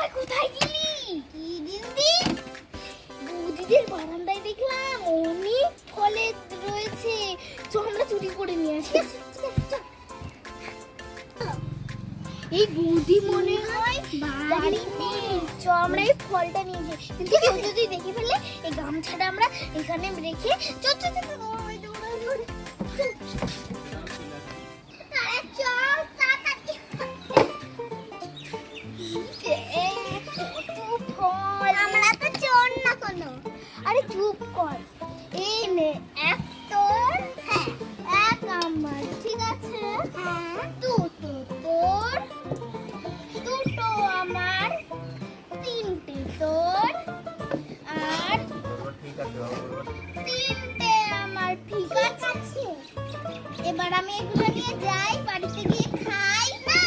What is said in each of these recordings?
ভাই কোথায় গেলি? কি দিদি বৌদিদের বারান্দায় দেখলাম অনেক ফলের রয়েছে। চ আমরা চুরি করে নিয়ে আসি। ঠিক আছে, চল। এই বৌদি মনে হয় বাড়ি নেই চ আমরা এই ফলটা নিয়ে যাই। কিন্তু কেউ যদি দেখে ফেলে এই গামছাটা আমরা এখানে রেখে চ চ চ, কর। এই নে এক তোর হ্যাঁ এক আমার ঠিক আছে? হ্যাঁ। দুটো তোর দুটো আমার তিনটে তোর আর তিনটে আমার ঠিক আছে। এবার আমি এগুলো নিয়ে যাই বাড়িতে গিয়ে খাই। না?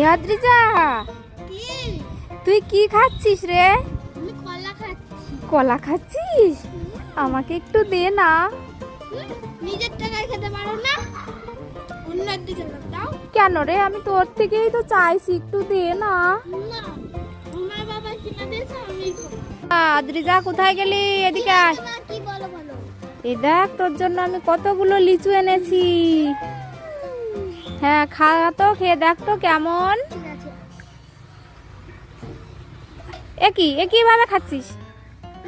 ইয়াদ্রিজা? তুই কি খাচ্ছিস রে? কলা খাচ্ছি। কলা খাচ্ছিস? আমাকে একটু দে না। নিজের টাকায় খেতে পারো না। অন্যের দিকে দাও। কেন রে? আমি তোর থেকেই তো চাইছি একটু দে না। আমার বাবা কিনে দিয়েছে আমি আদ্রিজা কোথায় গেলি? এদিকে আয়। মা, কি বলো বলো? এই দেখ তোর জন্য আমি কতগুলো লিচু এনেছি। হ্যাঁ খা তো খেয়ে দেখ তো কেমন। একই একই ভাবে খাচ্ছিস?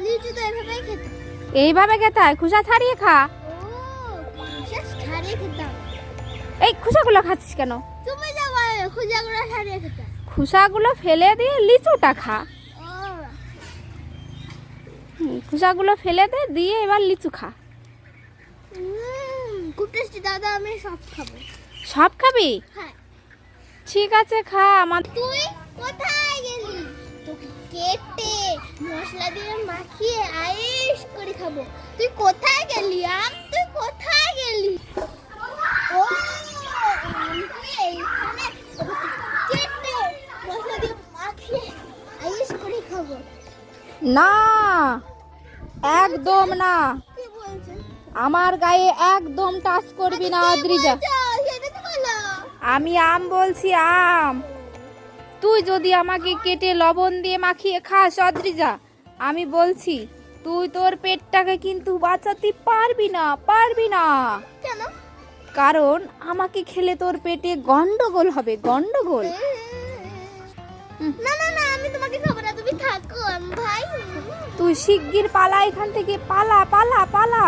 লিচু তো এভাবেই খেতে এইভাবে খেতে হয়? খুসা ছাড়িয়ে খা। এই খুসাগুলো খাচ্ছিস কেন? তুমি বলো ছাড়িয়ে খেতাম। খুসাগুলো ফেলে দিয়ে লিচুটা খা। খোসাগুলো ফেলে দে দিয়ে এবার লিচু খা। খুব টেস্টি দাদা আমি সব খাব। সব খাবি? হ্যাঁ। ঠিক আছে খা আমার তুই কোথায় কেটে মশলা দিয়ে মাখিয়ে আইস করে খাব। তুই কোথায় গেলি আম? তুই কোথায় গেলি? ও আম তুই এইখানে কেটে মশলা দিয়ে মাখিয়ে আইস করে খাব। না একদম না। আমার গায়ে একদম টাচ করবি না আদ্রিজা। সেটা আমি আম বলছি আম। তুই যদি আমাকে কেটে লবণ দিয়ে মাখিয়ে খাস অদ্রিজা। আমি বলছি তুই তোর পেটটাকে কিন্তু বাঁচাতে পারবি না পারবি না। কেন? কারণ আমাকে খেলে তোর পেটে গন্ডগোল হবে গন্ডগোল। না না না আমি তোমাকে খাব না তুমি থাকো ভাই। তুই শিগগির পালা এখান থেকে পালা পালা পালা।